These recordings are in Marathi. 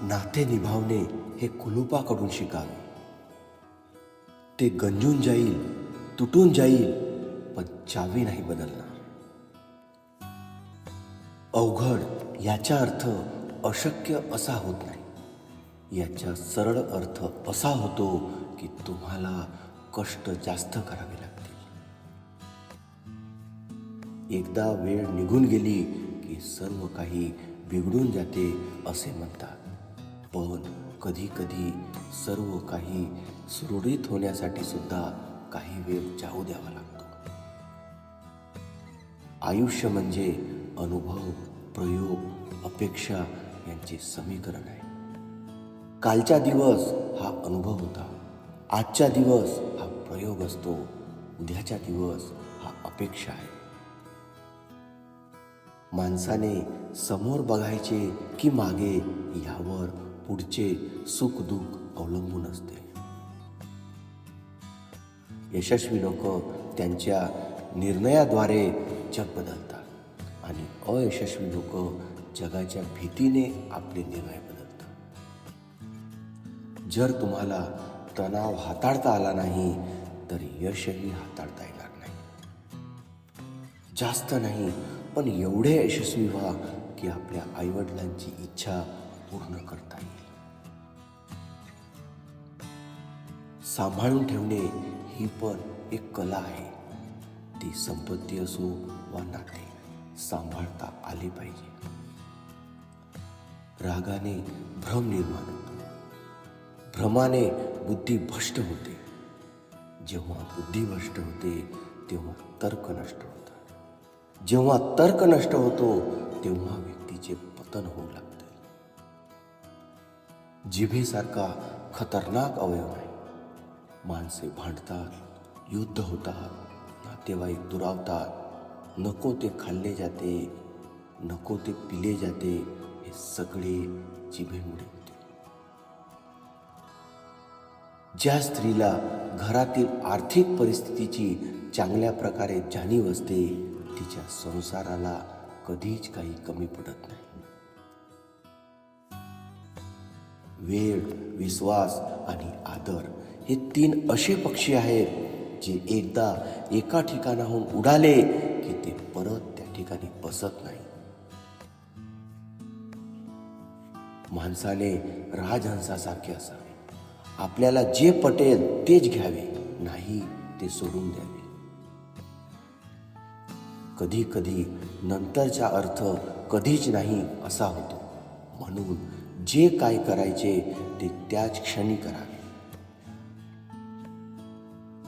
नाते निभावणे हे कुलूपाकडून शिकावे. ते गंजून जाईल तुटून जाईल पण चावी नाही बदलणार. अवघड याचा अर्थ अशक्य असा होत नाही. याचा सरळ अर्थ असा होतो की तुम्हाला कष्ट जास्त करावे लागतील. एकदा वेळ निघून गेली की सर्व काही बिघडून जाते असे म्हणतात. पण कधी कधी सर्व काही सुरळीत होण्यासाठी सुद्धा काही वेळ जाऊ द्यावा लागतो. आयुष्य म्हणजे अनुभव प्रयोग अपेक्षा यांचे समीकरण आहे. कालचा दिवस हा अनुभव होता. आजचा दिवस हा प्रयोग असतो. उद्याचा दिवस हा अपेक्षा आहे. माणसाने समोर बघायचे की मागे यावर पुढचे सुख दुःख अवलंबून असते. यशस्वी लोक त्यांच्या निर्णयाद्वारे जग बदलतात आणि अयशस्वी लोक जगाच्या भीतीने आपले निर्णय बदलतात. जर तुम्हाला तणाव हाताळता आला नाही तर यशही हाताळता येणार नाही. जास्त नाही पण एवढे यशस्वी व्हा की आपल्या आईवडिलांची इच्छा पूर्ण करता येईल. सांभाळून ठेवणे ही पण एक कला आहे. ती संपत्ती असो वा नाते सांभाळता आली पाहिजे. रागाने भ्रम निर्माण होतो. भ्रमाने बुद्धी भ्रष्ट होते. जेव्हा बुद्धी भ्रष्ट होते तेव्हा तर्क नष्ट होतात. जेव्हा तर्क नष्ट होतो तेव्हा व्यक्तीचे पतन होऊ लागते. जिभेसारखा खतरनाक अवयव आहे. माणसे भांडतात युद्ध होतात नातेवाईक दुरावतात. नको ते खाल्ले जाते नको ते पिले जाते हे सगळे जिभेमुळे होते. ज्या स्त्रीला घरातील आर्थिक परिस्थितीची चांगल्या प्रकारे जाणीव असते तिच्या संसाराला कधीच काही कमी पडत नाही. वेळ विश्वास आणि आदर हे तीन असे पक्षी आहेत जे एकदा एका ठिकाणाहून उडाले की ते परत त्या ठिकाणी बसत नाही. माणसाने राजहंसासारखे असावे. आपल्याला जे पटेल तेच घ्यावे नाही ते सोडून द्यावे. कधी कधी नंतरचा अर्थ कधीच नाही असा होतो. म्हणून जे काय करायचे ते त्याच क्षणी करावे.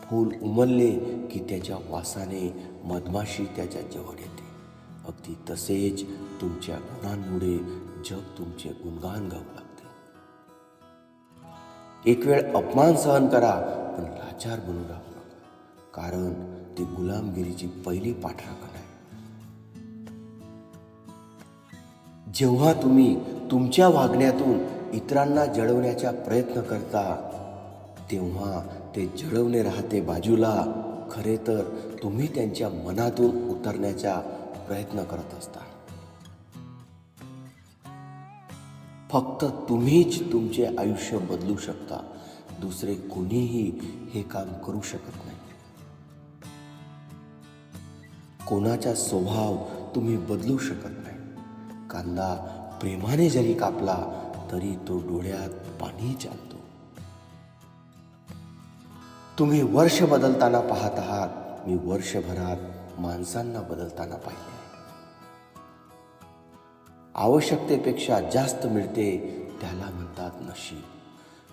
फूल उमलले की त्याच्या वासाने मधमाशी त्याच्याजवळ येते. अगदी तसेच तुमच्या गुणांमुळे जग तुमचे गुणगान गाऊ लागते. एक वेळ अपमान सहन करा पण लाचार बनू राहू नका. कारण ती गुलामगिरीची पहिली पाठराखण आहे. जेव्हा तुम्ही तुमच्या वागण्यातून इतरांना जळवण्याचा प्रयत्न करता तेव्हा ते जळवणे राहते बाजूला. खरे तर तुम्ही त्यांच्या मनातून उतरण्याचा प्रयत्न करत असता. फक्त तुम्हीच तुमचे आयुष्य बदलू शकता. दुसरे कोणीही हे काम करू शकत नाही. कोणाचा स्वभाव तुम्ही बदलू शकत नाही. कांदा प्रेमाने जरी कापला तरी तो डोळ्यात पाणी चालतो. तुम्ही वर्ष बदलताना पाहत आहात. मी वर्षभरात माणसांना बदलताना पाहिले आवश्यकतेपेक्षा जास्त मिळते त्याला म्हणतात नशीब.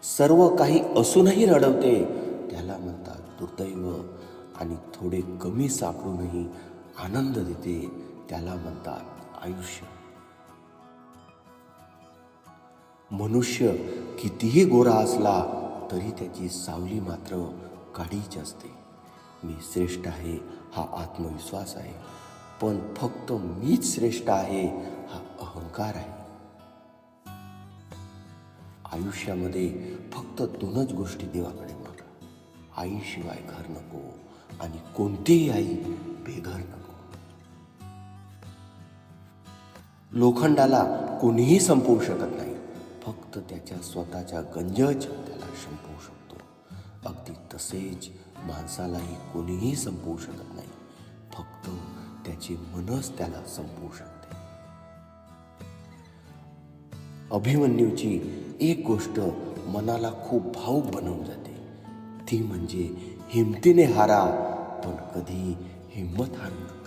सर्व काही असूनही रडवते त्याला म्हणतात दुर्दैव. आणि थोडे कमी सापडूनही आनंद देते त्याला म्हणतात आयुष्य. मनुष्य कितीही गोरा असला तरी त्याची सावली मात्र काढीच असते. मी श्रेष्ठ आहे हा आत्मविश्वास आहे. पण फक्त मीच श्रेष्ठ आहे हा अहंकार आहे. आयुष्यामध्ये फक्त दोनच गोष्टी देवाकडे मागा आईशिवाय घर नको आणि कोणतीही आई बेघर नको. लोखंडाला कोणीही संपवू शकत नाही. फक्त त्याच्या स्वतःच्या गंजच त्याला संपवू शकतो. अगदी तसेच माणसालाही कोणीही संपवू शकत नाही. फक्त त्याची मनच त्याला संपवू शकते. अभिमन्यूची एक गोष्ट मनाला खूप भावूक बनवून जाते. ती म्हणजे हिमतीने हारा पण कधी हिंमत हारू नका.